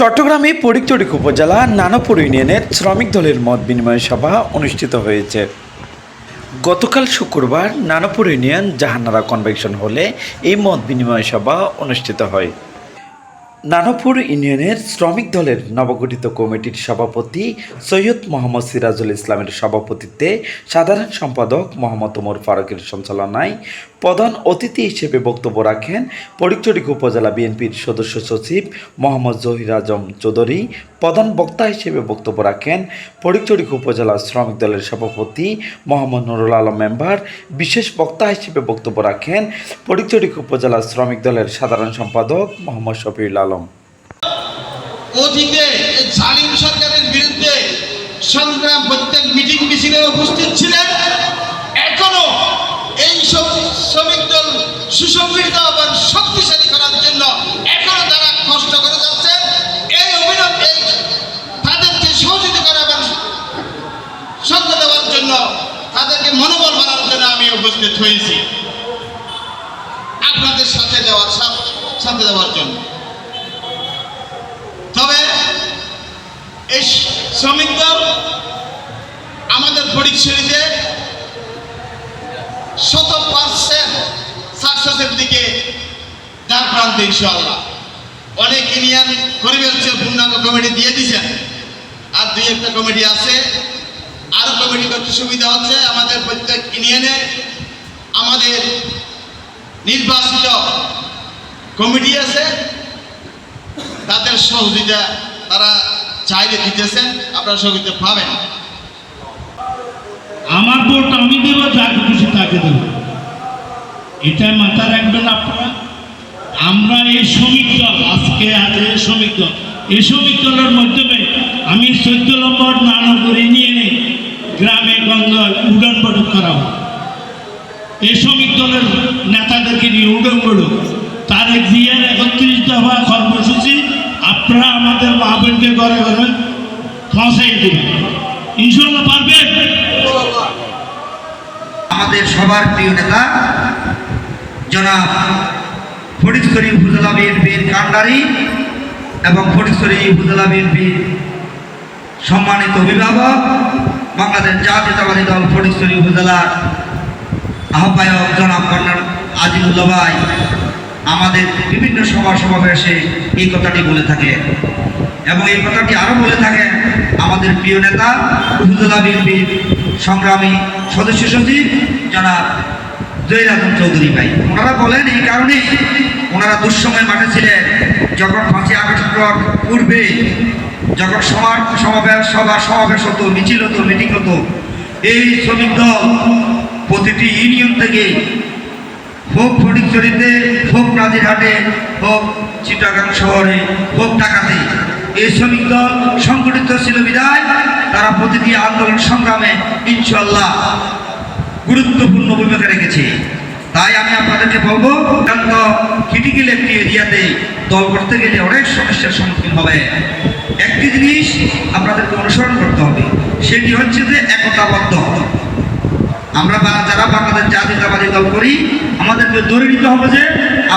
চট্টগ্রামে পরিচরিক উপজেলা নানাপুর ইউনিয়নের শ্রমিক দলের মত বিনিময় সভা অনুষ্ঠিত হয়েছে। গতকাল শুক্রবার নানাপুর ইউনিয়ন জাহানারা কনভেকশন হলে এই মত বিনিময় সভা অনুষ্ঠিত হয়। নানাপুর ইউনিয়নের শ্রমিক দলের নবগঠিত কমিটির সভাপতি সৈয়দ মোহাম্মদ সিরাজুল ইসলামের সভাপতিত্বে সাধারণ সম্পাদক মোহাম্মদ ওমর ফারুকের সঞ্চালনায় প্রধান অতিথি হিসেবে বক্তব্য রাখেন পরিচরিক উপজেলা বিএনপির সদস্য সচিব মোহাম্মদ জহির আজম চৌধুরী প্রধান বক্তা হিসেবে বক্তব্য রাখেন পরিচরিক উপজেলা শ্রমিক দলের সভাপতি মোহাম্মদ নুরুল আলম মেম্বার। বিশেষ বক্তা হিসেবে বক্তব্য রাখেন পরিচরিক উপজেলা শ্রমিক দলের সাধারণ সম্পাদক মোহাম্মদ শফিউল আলম। সংগ্রাম প্রত্যেক মিটিং মিছিলে উপস্থিত ছিলেন। এখনও এই শ্রমিক দল এবং শক্তিশালী করার জন্য এখনও তারা কষ্ট করে যাচ্ছে এই অভিনব এই তাদেরকে সহযোগিতা করা এবং সঙ্গ দেওয়ার জন্য তাদেরকে মনোবল বাড়ানোর জন্য আমি উপস্থিত হয়েছি। আপনাদের সাথে দেওয়ার সাথ- দেওয়ার জন্য। তবে এই শ্রমিক দল আমাদের পরিচয়তে শত পার্সেন্ট দিকে দাঁড় প্রান্তে ইনশাআল্লাহ। অনেক ইউনিয়ন করে ফেলছে পূর্ণাঙ্গ কমিটি দিয়ে দিয়েছেন, আর দুই একটা কমিটি আছে আরও কমিটি করতে সুবিধা হচ্ছে? আমাদের প্রত্যেক ইউনিয়নে আমাদের নির্বাচিত কমিটি আছে, তাদের সহযোগিতা তারা চাইলে দিতেছেন, আপনারা সহযোগিতা পাবেন। আমার ভোট আমি দেবো যাকে খুশি তাকে দেবো। এটা মাথায় রাখবেন আপনারা। আমরা এই শ্রমিক দল, আজকে আছে শ্রমিক দল। এই শ্রমিক দলের মাধ্যমে আমি চোদ্দ নম্বর নানপুরি নিয়ে নেই। গ্রামে গঙ্গায় উড়ান বড় করাবো এই শ্রমিক দলের নেতাদেরকে নিয়ে উড়ন বড়ুক তার জিয়ার একত্রিশ দফা কর্মসূচি, আপনারা আমাদের মা বোনকে ঘরে ঘরে পৌঁছাই দেবেন। ইনশাল্লাহ পারবেন আমাদের সবার প্রিয় নেতা, জনাব ফটিকছড়ি উপজেলা বিএনপির কান্ডারি এবং ফটিকছড়ি উপজেলা বিএনপির সম্মানিত অভিভাবক বাংলাদেশ জাতীয়তাবাদী দল ফটিকছড়ি উপজেলার আহ্বায়ক জনাব কর্নার আজিমুল্লাহ ভাই, আমাদের বিভিন্ন সভা সমাবেশে এই কথাটি বলে থাকে এবং এই কথাটি আরও বলে থাকে আমাদের প্রিয় নেতা উপজেলা বিএনপির সংগ্রামী সদস্য সচিব জনাব জহির চৌধুরী ভাই। ওনারা বলেন এই কারণেই ওনারা দুঃসময় মাঠে ছিলেন। যখন পাঁচই আগস্ট পূর্বে যখন সমাজ সমাবেশ, সভা সমাবেশ হতো মিছিল হতো মিটিং হতো এই শ্রমিক দল প্রতিটি ইউনিয়ন থেকে হোক ফটিকছড়িতে হোক নাজিরহাটে, হোক চিটাগাং শহরে, হোক ঢাকাতে, এই শ্রমিক দল সংগঠিত ছিল বিদায় তারা প্রতিটি আন্দোলন সংগ্রামে ইনশাল্লাহ গুরুত্বপূর্ণ ভূমিকা রেখেছে। তাই আমি আপনাদেরকে বলব অত্যন্ত ক্রিটিক্যাল একটি এরিয়াতে দল করতে গেলে অনেক সমস্যার সম্মুখীন হবে। একটি জিনিস আপনাদেরকে অনুসরণ করতে হবে, সেটি হচ্ছে যে একতাবদ্ধ। আমরা যারা বাংলাদেশ জাতীয়তাবাদী দল করি, আমাদেরকে ধরে নিতে হবে যে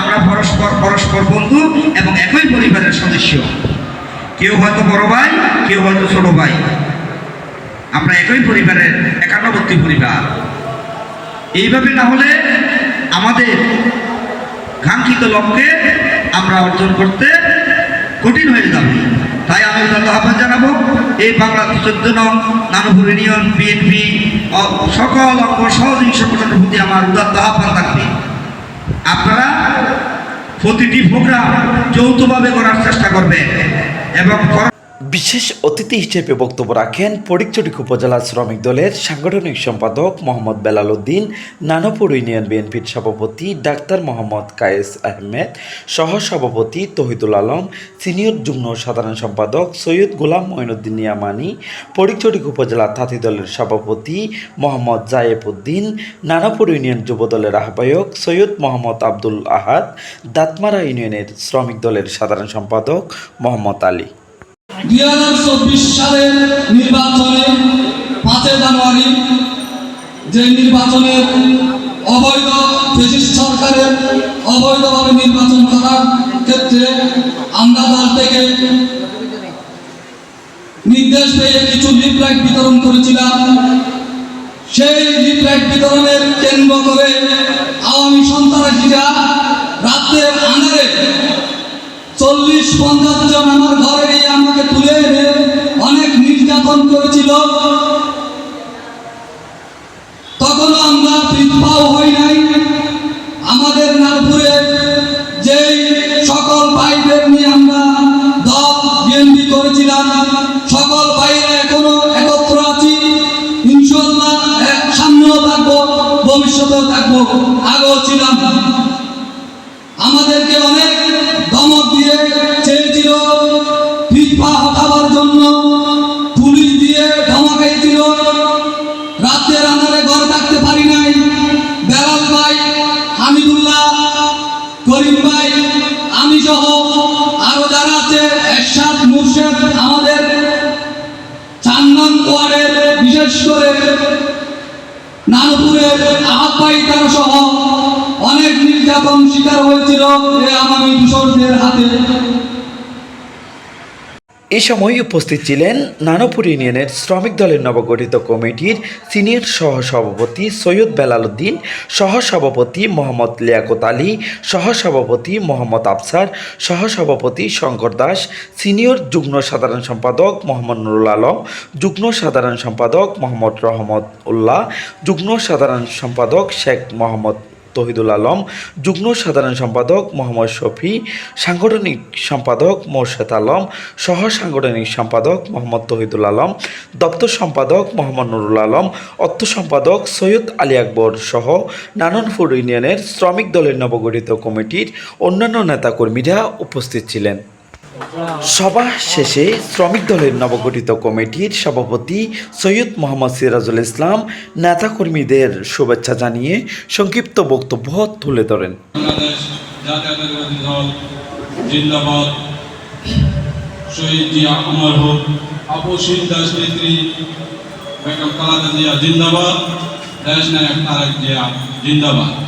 আমরা পরস্পর পরস্পর বন্ধু এবং একই পরিবারের সদস্য। কেউ হয়তো বড় ভাই, কেউ হয়তো ছোট ভাই। আমরা একই পরিবারের একান্নবর্তী পরিবার। এইভাবে না হলে আমাদের কাঙ্ক্ষিত লক্ষ্যে আমরা অর্জন করতে কঠিন হয়ে যাবে। তাই আমি আহ্বান জানাব, এই বাংলা চোদ্দ নং নানুপুর ইউনিয়ন বিএনপি সকল অঙ্গ সহযোগী সংগঠনের প্রতি আমার উদাত্ত আহ্বান থাকবে। আপনারা প্রতিটি প্রোগ্রাম যৌথভাবে করার চেষ্টা করবেন এবং বিশেষ অতিথি হিসেবে বক্তব্য রাখেন পরিচরিক উপজেলা শ্রমিক দলের সাংগঠনিক সম্পাদক মোহাম্মদ বেলাল উদ্দিন, নানপুর ইউনিয়ন বিএনপির সভাপতি ডাক্তার মোহাম্মদ কায়েস আহমেদ সহ সভাপতি তহিদুল আলম, সিনিয়র যুগ্ম সাধারণ সম্পাদক সৈয়দ গোলাম মঈনুদ্দিন ইয়ামানি পরিচরিক উপজেলা তাঁতি দলের সভাপতি মোহাম্মদ জায়েব উদ্দিন, নানাপুর ইউনিয়ন যুব দলের আহ্বায়ক সৈয়দ মোহাম্মদ আব্দুল আহাদ, দাতমারা ইউনিয়নের শ্রমিক দলের সাধারণ সম্পাদক মোহাম্মদ আলী। দুই হাজার চব্বিশ সালের নির্বাচনে পাঁচই জানুয়ারি যে নির্বাচনের অবৈধ ফেসিস্ট সরকারের অবৈধভাবে নির্বাচন করার ক্ষেত্রে আমরা থেকে যেয়ে কিছু লিফলেট বিতরণ করেছিলাম। সেই লিফলেট বিতরণের কেন্দ্র করে আওয়ামী সন্ত্রাসীরা রাত্রে আঁধারে চল্লিশ পঞ্চাশ জন আমার ঘরে নিয়ে আমাকে তুলে এনে অনেক নির্যাতন করেছিল। তখনও আমরা পিছপাও হই নাই। আমাদের নাগপুরে যেই সকল ভাইদের নিয়ে আমরা দল বিএনপি করেছিলাম, সকল ভাইরা এখনও একত্র আছি। ইনশাল্লাহ সামনেও থাকব, ভবিষ্যতেও থাকব, আগেও ছিলাম। আমাদেরকে অনেক বিশেষ করে নানপুরের আহ্বায়ী তার সহ অনেক নির্যাতন শিকার হয়েছিল এই আগামী দূষণদের হাতে। এ সময় উপস্থিত ছিলেন নানপুর ইউনিয়নের শ্রমিক দলের নবগঠিত কমিটির সিনিয়র সহসভাপতি সৈয়দ বেলাল উদ্দিন, সহসভাপতি মোহাম্মদ লিয়াকত আলী, সহসভাপতি মোহাম্মদ আফসার, সহসভাপতি শঙ্কর দাস, সিনিয়র যুগ্ম সাধারণ সম্পাদক মোহাম্মদ নুরুল আলম, যুগ্ম সাধারণ সম্পাদক মোহাম্মদ রহমত উল্লাহ যুগ্ম সাধারণ সম্পাদক শেখ মোহাম্মদ তহিদুল আলম, যুগ্ম সাধারণ সম্পাদক মোহাম্মদ শফি, সাংগঠনিক সম্পাদক মোর্শেদ আলম, সহ সাংগঠনিক সম্পাদক মোহাম্মদ তহিদুল আলম, দপ্তর সম্পাদক মোহাম্মদ নুরুল আলম, অর্থ সম্পাদক সৈয়দ আলী আকবর সহ নানানপুর ইউনিয়নের শ্রমিক দলের নবগঠিত কমিটির অন্যান্য নেতাকর্মীরা উপস্থিত ছিলেন। সভা শেষে শ্রমিক দলের নবগঠিত কমিটির সভাপতি সৈয়দ মোহাম্মদ সিরাজুল ইসলাম নেতাকর্মীদের শুভেচ্ছা জানিয়ে সংক্ষিপ্ত বক্তব্য তুলে ধরেন। জিন্দাবাদ।